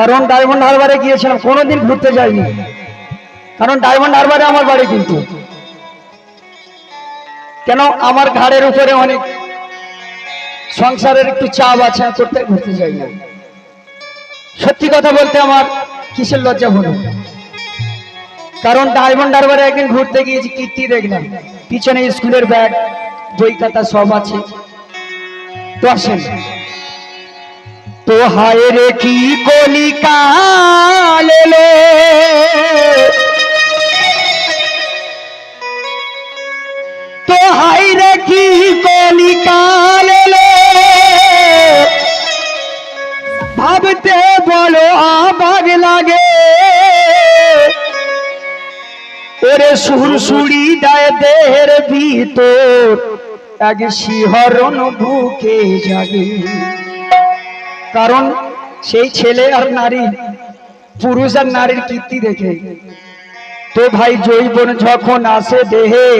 কারণ ডায়মন্ড হারবারে গিয়েছিলাম, কোনোদিন ঘুরতে যাইনি। কারণ ডায়মন্ড হারবারে আমার বাড়ি কিন্তু। কেন আমার ঘাড়ের উপরে অনেক সংসারের একটু চাপ আছে করতে ঘুরতে যাই না। সত্যি কথা বলতে আমার কিসের লজ্জা হলো কারণ ডায়মন্ড হারবারে একদিন ঘুরতে গিয়েছি, কীর্তি দেখলাম। পিছনে স্কুলের ব্যাগ বই খাতা সব আছে। তো আসেন তো হায় রে কি কলিকাল তো হাই রে কি কলিকাল ভাবতে বলো আবাগ লাগে। ওরে সুরসুড়ি দেয় দেহের ভিতর, এক শিহরণ বুকে জাগে। কারণ সেই ছেলে আর নারী, পুরুষ আর নারীর কীর্তি দেখে। তো ভাই জৈবন যখন আসে দেহে,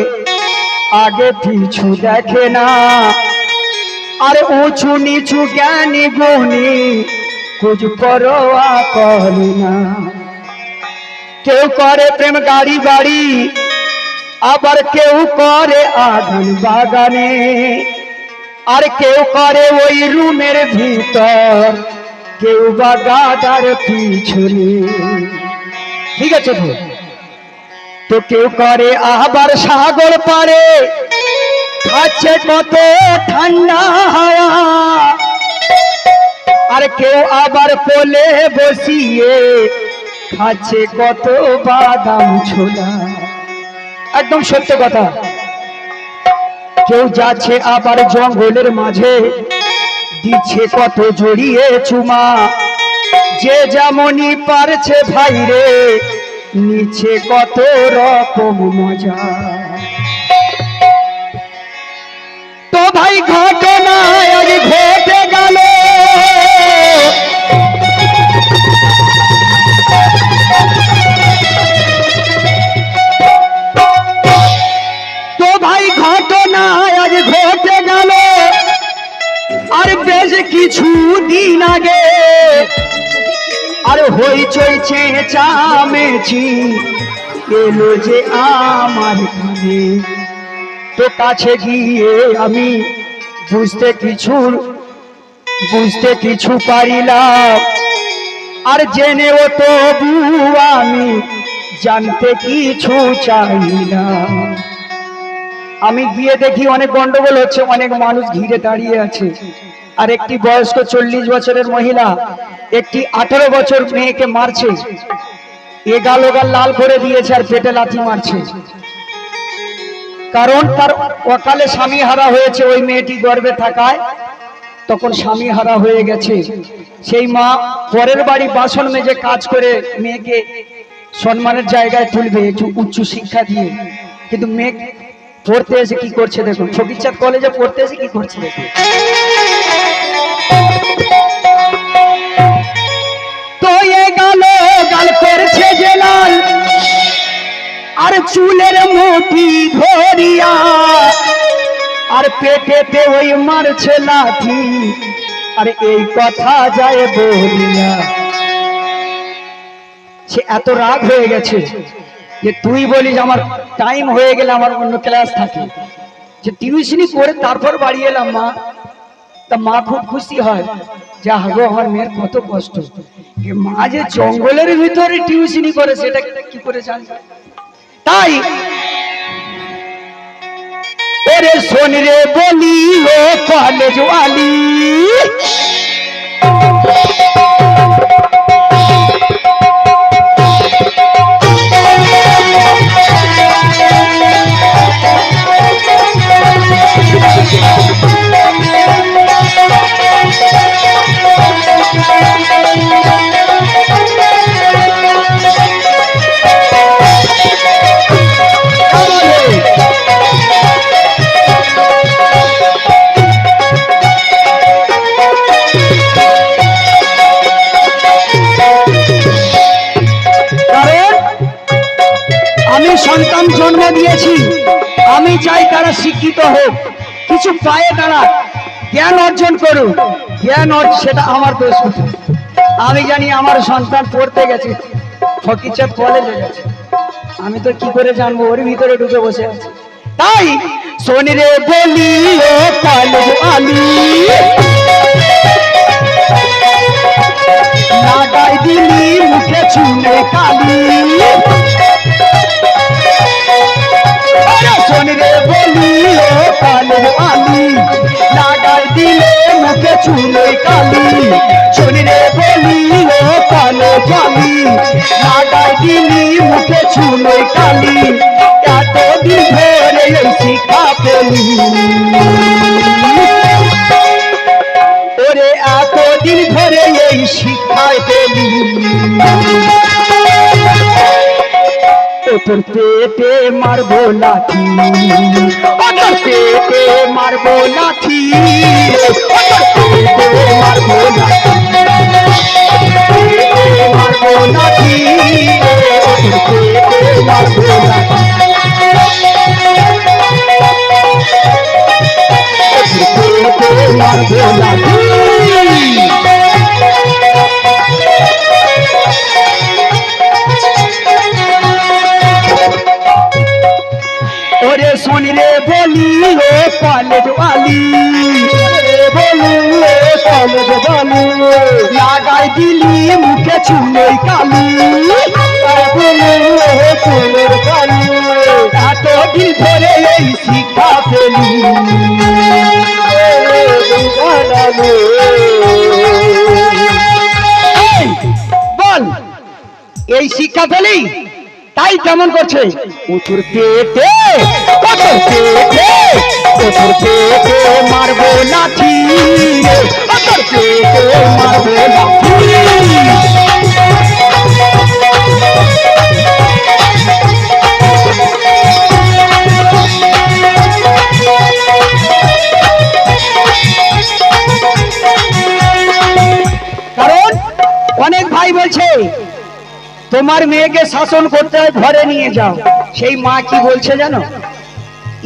আগে পিছু দেখে না। আর উঁচু নিচু জ্ঞানী গুণী কুਝ পরোয়া করে না। কেউ করে প্রেম গাড়ি বাড়ি, আবার কেউ করে আগান বাগানে। আর কেউ করে ওই রুমের ভিতর, কেউ বা গাদার পিছনে। ঠিক আছে তো? তো কেউ করে আবার সাগর পারে খাচ্ছে কত ঠান্ডা হাওয়া। আর কেউ আবার কোলে বসিয়ে খাচ্ছে কত বাদাম ছোলা। একদম সত্য কথা। কেউ যাচ্ছে আবার জঙ্গলের মাঝে, দিচ্ছে কত জড়িয়ে চুমা। যে যেমনই পারছে ভাই রে নিচ্ছে কত রকম মজা। তো ভাই ঘটনা ঘটে গেল। হইচই চেঁচামেচি এলো যে আমার কানে তো কাছে গিয়ে আমি বুঝতে কিছু বুঝতে কিছু পারিলাম। আর জেনেও তবু আমি জানতে কিছু চাই না আমি গিয়ে দেখি অনেক গন্ডগোল হচ্ছে, অনেক মানুষ ঘিরে দাঁড়িয়ে আছে। আর একটি বয়স্ক চল্লিশ বছরের মহিলা, একটি আঠারো বছর মেয়েকে মারছে। এ গাল ও গাল লাল করে দিয়েছে আর পেটে লাথি মারছে। কারণ তার অকালে স্বামী হারা হয়েছে, ওই মেয়েটি গর্বে থাকায় তখন স্বামী হারা হয়ে গেছে। সেই মা পরের বাড়ি বাসন মেজে কাজ করে মেয়েকে সম্মানের জায়গায় তুলবে উচ্চ শিক্ষা দিয়ে। কিন্তু মেয়ে পড়তে এসে কি করছে দেখুন? ফকিরচাঁদ কলেজে পড়তে এসে কি করছে দেখুন? আর চুলের মুঠি ধরিয়া, আর পেটেতে ওই মারছে লাঠি। আর এই কথা যায় বলিয়া। সে এত রাগ হয়ে গেছে। যে তুই বলিস আমার টাইম হয়ে গেলে আমার অন্য ক্লাস থাকে। যে টিউশনি করে তারপর বাড়ি এলাম, মা। তা মা খুব খুশি হয়। যা হাগো আমার মেয়ের কত কষ্ট। মা যে জঙ্গলের ভিতরে টিউশনি করে, সেটা কি করে জানবে? তাই ওরে শোন রে বলি ও কলেজ ওয়ালি। শিক্ষিত হোক, কিছু পায়ে তারা জ্ঞান অর্জন করুক, জ্ঞান সেটা আমার দোষ আমি জানি আমার সন্তান পড়তে গেছে ফকিরচাঁদ কলেজে গেছে। আমি তো কি করে জানব? ওর ভিতরে ঢুকে বসে আছে। তাই শোনি রে বলি ও কলেজ আলি লাগাই দিলি মুখে চুনে কালি। আরে রে বলি ও কালের আলি লাগাই দিলে মুখে চুলে কালি। শোন বলি, ও কালো জালি। লাগাই দিলি মুখে চুলে কালি। এত দিন ধরে শিখা পেলি তোর পেটে মারবো লাঠি। ও তোর পেটে মারবো লাঠি। মারবো মারবো মারবো মারবো তাই কেমন করছে? উতুর পেটে পেটে পেটে মারবো লাঠি পেটে মারবো লাঠি কারণ অনেক ভাই বলছে তোমার মেয়েকে শাসন করতে হয়, ঘরে নিয়ে যাও। সেই মা কি বলছে জানো?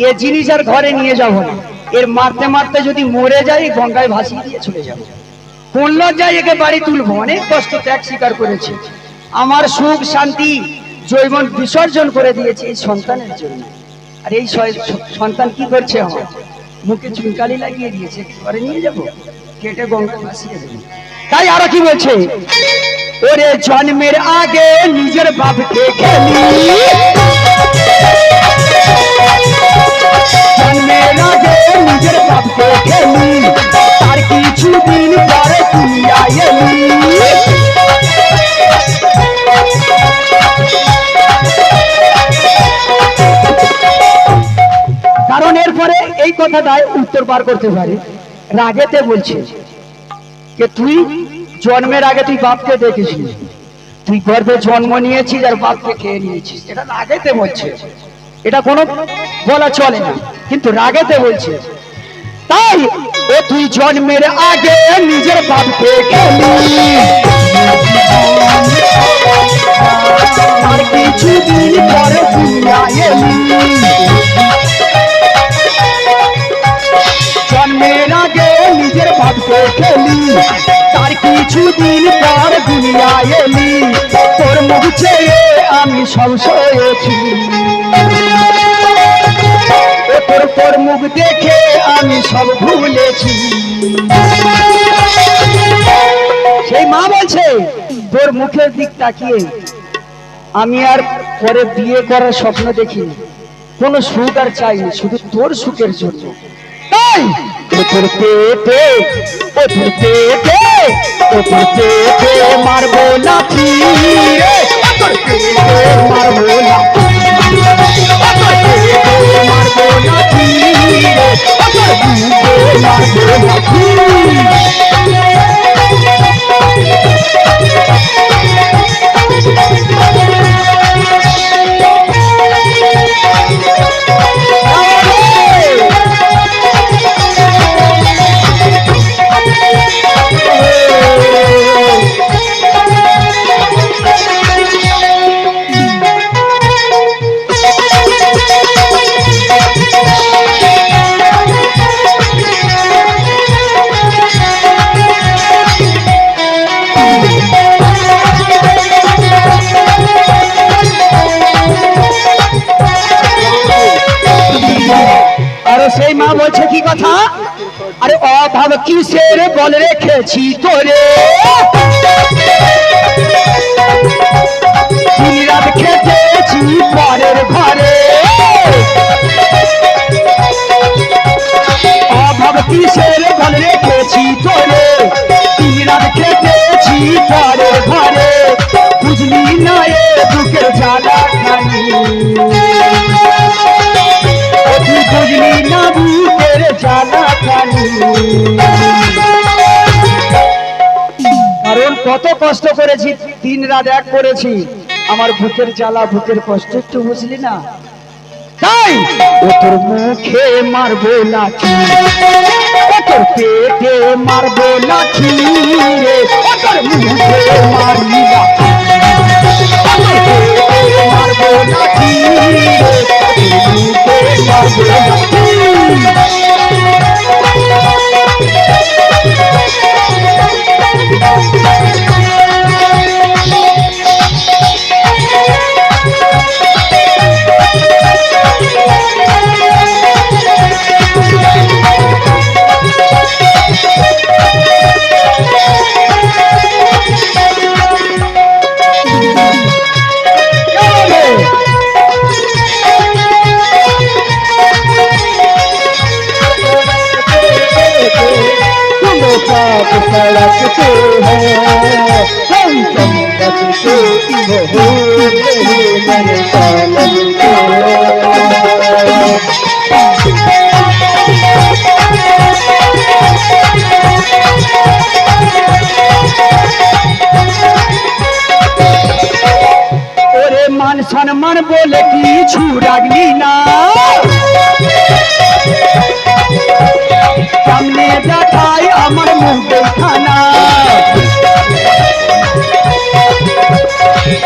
এ জিনিস আর ঘরে নিয়ে যাব না। এর মারতে মারতে যদি মরে যায় গঙ্গায় ভাসিয়ে দিয়ে চলে যাব। কোন লজ্জায় একে বাড়ি তুলবো। অনেক কষ্ট ত্যাগ স্বীকার করেছে। আমার সুখ, শান্তি জৈবন বিসর্জন করে দিয়েছে এই সন্তানের জন্য। আর এই সন্তান কি করছে আমার? মুখে চুনকালি লাগিয়ে দিয়েছে। ঘরে নিয়ে যাব? কেটে গঙ্গায় ভাসিয়ে দেবো। তাই আরও কি বলছে? ওরে জন্মের আগে নিজের বাপকে খেলি। জন্মের আগে নিজের বাপকে খেলি। তার কিছু দিন পরে তুই আয়লি। কারণ এরপরে এই কথাটায় উত্তর পার করতে পারে। রাগেতে বলছে। যে তুই জন্মের আগে তুই বাপকে দেখেছিস। তুই গর্ভে জন্ম নিয়েছিস আর বাপকে খেয়ে নিয়েছিস। এটা রাগেতে বলছে। এটা কোনো বলা চলে না, কিন্তু রাগেতে বলছে। তাই ও তুই জন্মের আগে নিজের বাপকে খেলি আর কিছুদিন পরে দুনিয়ায় জন্মের ভাবকে খেলি। তার কিছুদিন পর দুনিয়ায় এলি। তোর মুখ চেয়ে আমি সংশয়েছি। তোর তোর মুখ দেখে আমি সব ভুলেছি। সেই মা বলছে, তোর মুখের দিক তাকিয়ে। আমি আর পরে বিয়ে করার স্বপ্ন দেখিনি। কোনো সুখ আর চাইনি, শুধু তোর সুখের জন্য। তাই তোর পেটে ও তোর পেটে ও তোর পেটে মারবো না রে, ও তোর পেটে মারবো না ও তোর পেটে মারবো না রে, কিসের বল রেখেছি তোরে? খেতেছি ঘরে। অভাব বল রেখেছি তোরে? ঘরে। বুঝলি না এ দুঃখের জ্বালা? কত কষ্ট করেছি তিন রাত এক করেছি। আমার বুকের জ্বালা বুকের কষ্ট, একটু বুঝলি না? তাই ও তোর মুখে মারবো ও তোর পেটে মারবো রে। ও মারবি লাঠি सड़कते हैं हम तुम बचते हो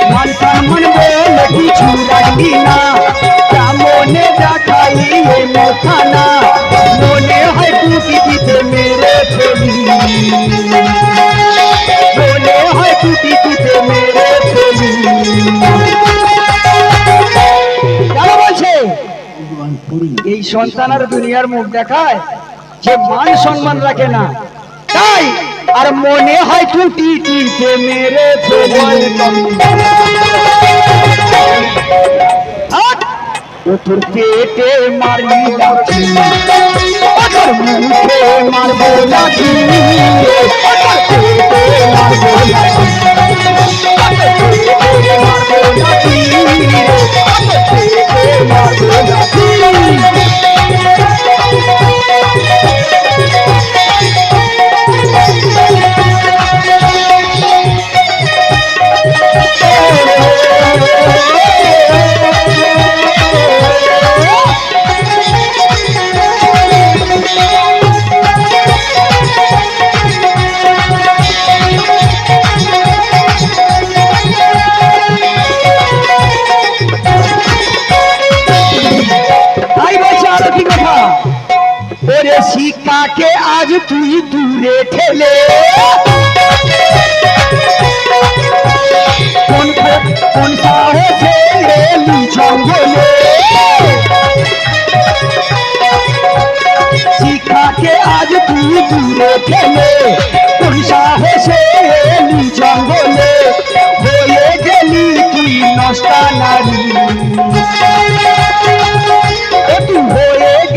মান এই মনে এই সন্তান আর দুনিয়ার মুখ দেখায় যে মান সম্মান রাখে না। তাই আর মনে হয় টুটি টিতে মেরে ফেলে তোর পেটে মারলি তোর মুখে মারবো লাঠি তোর পেটে মারবো লাঠি হয়ে গেলি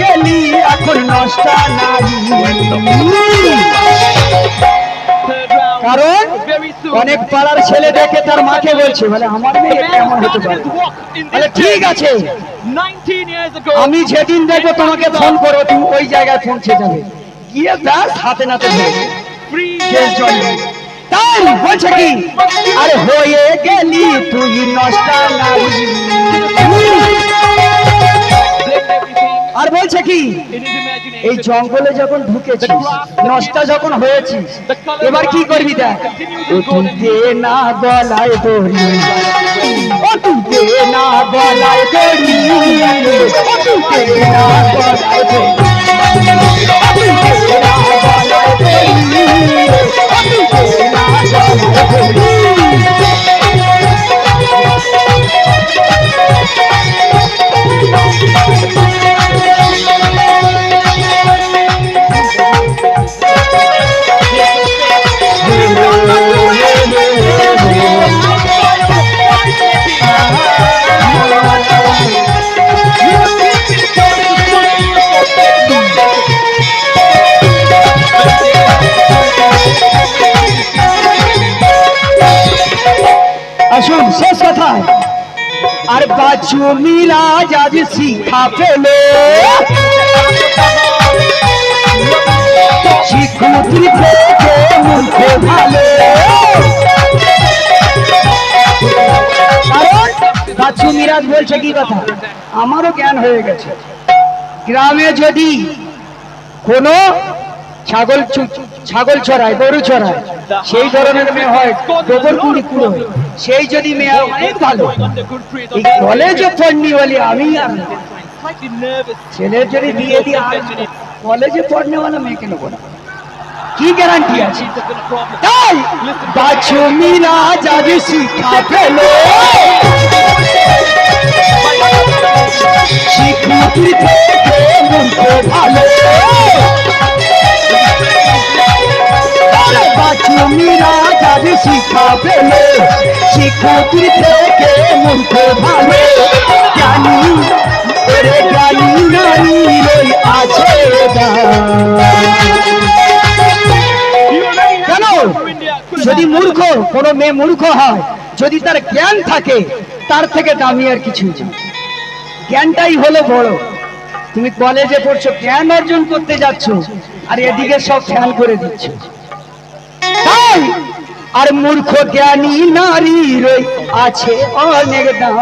গেলি এখন কারণ অনেক পাড়ার ছেলে দেখে তার মাকে বলছে, বলে, আমার কেমন হতে পারে? ঠিক আছে। আমি যেদিন দেখব তোমাকে ফোন করো তুমি ওই জায়গায় পৌঁছে যাবে। গিয়ে ব্যাস হাতে নাতে তাই বলছে কি? আরে হয়ে গেলি তুই নষ্টা নারী। আর বলছে কি? এই জঙ্গলে যখন ঢুকেছিস নষ্টা যখন হয়েছিস এবার কি করবি দেখ? না গলায় দড়ি ও দে না গলায় দড়ি ও তুই দে না গলায় দড়ি ও তুই আর বাচ্চু মিরাজ আজ শিক্ষা পেল। বলছে কি কথা? আমারও জ্ঞান হয়ে গেছে। গ্রামে যদি কোনো ছাগল ছাগল ছড়ায়, গরু ছড়ায়। সেই ধরনের মেয়ে হয় গোবর কুড়ি। কুড়ো সেই যদি মেয়ে অনেক ভালো। এই কলেজে পড়নি বলি আমি ছেলের যদি বিয়ে দিয়ে কলেজে পড়নে वाला মেয়েকে নেব না কি গ্যারান্টি আছে? তাই বাছু যাবে শিক্ষা পেল। শিক্ষুত্রী থেকে মূর্খ ভালো। কেন? যদি মূর্খ, কোন মেয়ে মূর্খ হয়, যদি তার জ্ঞান থাকে, তার থেকে দামি আর কিছু জ্ঞানটাই হলো বড়। তুমি কলেজে পড়ছো, জ্ঞান অর্জন করতে যাচ্ছ, আর এদিকে সব খেয়াল করে দিচ্ছ। তাই আর মূর্খ জ্ঞানী নারীর আছে অনেক দাম।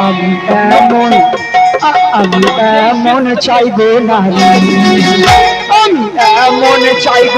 আমি এমন আমি চাইব নারী। আমি এমন চাইব